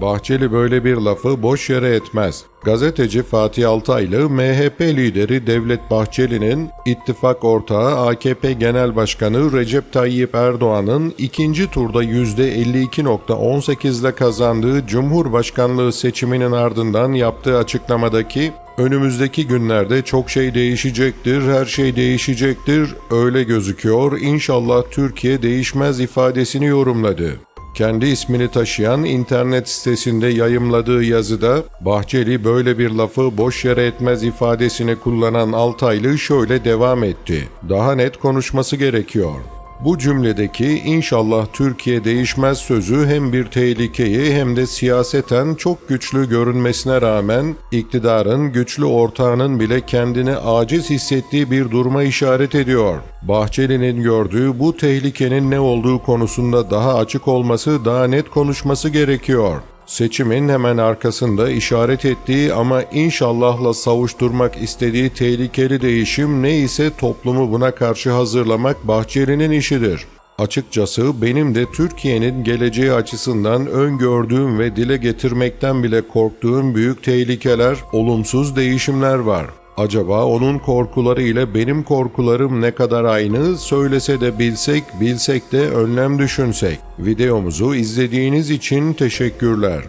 Bahçeli böyle bir lafı boş yere etmez. Gazeteci Fatih Altaylı, MHP lideri Devlet Bahçeli'nin ittifak ortağı AKP Genel Başkanı Recep Tayyip Erdoğan'ın ikinci turda %52.18 ile kazandığı Cumhurbaşkanlığı seçiminin ardından yaptığı açıklamadaki Önümüzdeki günlerde çok şey değişecektir, her şey değişecektir, öyle gözüküyor, İnşallah Türkiye değişmez ifadesini yorumladı. Kendi ismini taşıyan internet sitesinde yayımladığı yazıda Bahçeli böyle bir lafı boş yere etmez ifadesini kullanan Altaylı şöyle devam etti. Daha net konuşması gerekiyor. Bu cümledeki inşallah Türkiye değişmez sözü hem bir tehlikeyi hem de siyaseten çok güçlü görünmesine rağmen iktidarın güçlü ortağının bile kendini aciz hissettiği bir duruma işaret ediyor. Bahçeli'nin gördüğü bu tehlikenin ne olduğu konusunda daha açık olması, daha net konuşması gerekiyor. Seçimin hemen arkasında işaret ettiği ama inşallahla savuşturmak istediği tehlikeli değişim ne ise toplumu buna karşı hazırlamak Bahçeli'nin işidir. Açıkçası benim de Türkiye'nin geleceği açısından öngördüğüm ve dile getirmekten bile korktuğum büyük tehlikeler, olumsuz değişimler var. Acaba onun korkuları ile benim korkularım ne kadar aynı söylese de bilsek, bilsek de önlem düşünsek. Videomuzu izlediğiniz için teşekkürler.